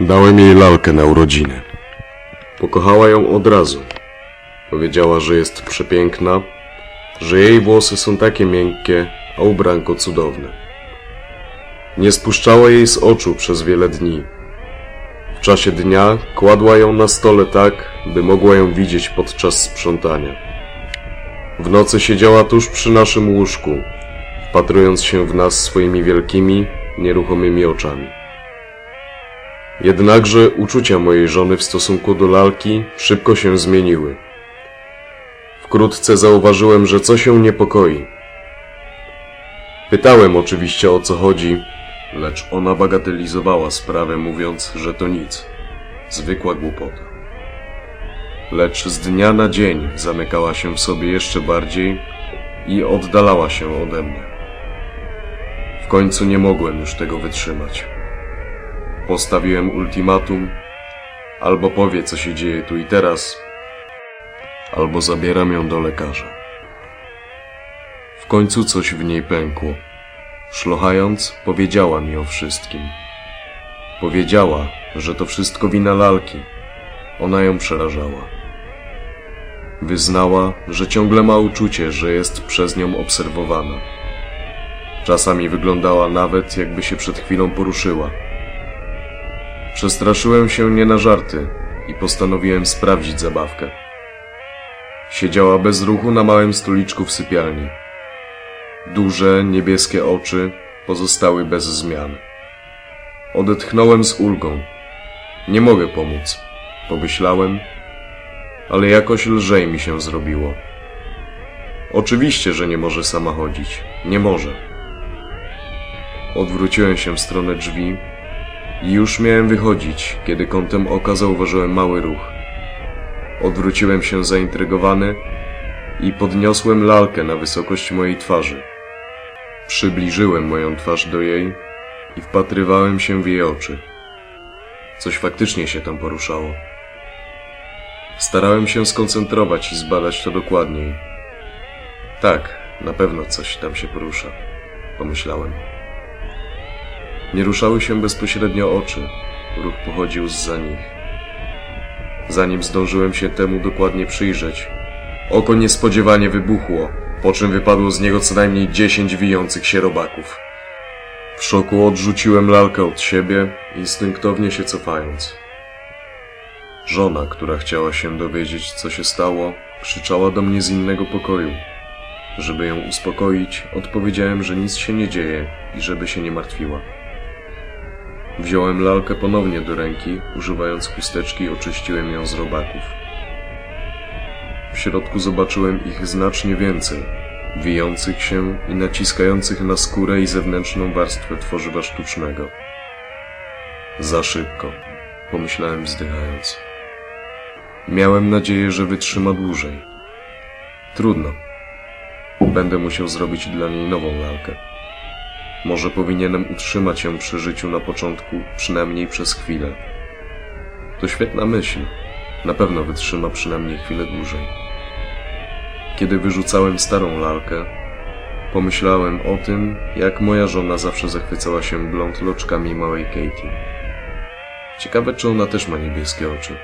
Dałem jej lalkę na urodziny. Pokochała ją od razu. Powiedziała, że jest przepiękna, że jej włosy są takie miękkie, a ubranko cudowne. Nie spuszczała jej z oczu przez wiele dni. W czasie dnia kładła ją na stole tak, by mogła ją widzieć podczas sprzątania. W nocy siedziała tuż przy naszym łóżku, wpatrując się w nas swoimi wielkimi, nieruchomymi oczami. Jednakże uczucia mojej żony w stosunku do lalki szybko się zmieniły. Wkrótce zauważyłem, że coś ją niepokoi. Pytałem oczywiście o co chodzi, lecz ona bagatelizowała sprawę, mówiąc, że to nic. Zwykła głupota. Lecz z dnia na dzień zamykała się w sobie jeszcze bardziej i oddalała się ode mnie. W końcu nie mogłem już tego wytrzymać. Postawiłem ultimatum, albo powie, co się dzieje tu i teraz, albo zabieram ją do lekarza. W końcu coś w niej pękło. Szlochając, powiedziała mi o wszystkim. Powiedziała, że to wszystko wina lalki. Ona ją przerażała. Wyznała, że ciągle ma uczucie, że jest przez nią obserwowana. Czasami wyglądała nawet, jakby się przed chwilą poruszyła. Przestraszyłem się nie na żarty i postanowiłem sprawdzić zabawkę. Siedziała bez ruchu na małym stoliczku w sypialni. Duże, niebieskie oczy pozostały bez zmian. Odetchnąłem z ulgą. Nie mogę pomóc, pomyślałem, ale jakoś lżej mi się zrobiło. Oczywiście, że nie może sama chodzić. Nie może. Odwróciłem się w stronę drzwi już miałem wychodzić, kiedy kątem oka zauważyłem mały ruch. Odwróciłem się zaintrygowany i podniosłem lalkę na wysokość mojej twarzy. Przybliżyłem moją twarz do jej i wpatrywałem się w jej oczy. Coś faktycznie się tam poruszało. Starałem się skoncentrować i zbadać to dokładniej. Tak, na pewno coś tam się porusza, pomyślałem. Nie ruszały się bezpośrednio oczy. Ruch pochodził zza nich. Zanim zdążyłem się temu dokładnie przyjrzeć, oko niespodziewanie wybuchło, po czym wypadło z niego co najmniej dziesięć wijących się robaków. W szoku odrzuciłem lalkę od siebie, instynktownie się cofając. Żona, która chciała się dowiedzieć, co się stało, krzyczała do mnie z innego pokoju. Żeby ją uspokoić, odpowiedziałem, że nic się nie dzieje i żeby się nie martwiła. Wziąłem lalkę ponownie do ręki, używając chusteczki oczyściłem ją z robaków. W środku zobaczyłem ich znacznie więcej, wijących się i naciskających na skórę i zewnętrzną warstwę tworzywa sztucznego. Za szybko, pomyślałem wzdychając. Miałem nadzieję, że wytrzyma dłużej. Trudno. Będę musiał zrobić dla niej nową lalkę. Może powinienem utrzymać ją przy życiu na początku, przynajmniej przez chwilę. To świetna myśl. Na pewno wytrzyma przynajmniej chwilę dłużej. Kiedy wyrzucałem starą lalkę, pomyślałem o tym, jak moja żona zawsze zachwycała się blond loczkami małej Katie. Ciekawe, czy ona też ma niebieskie oczy.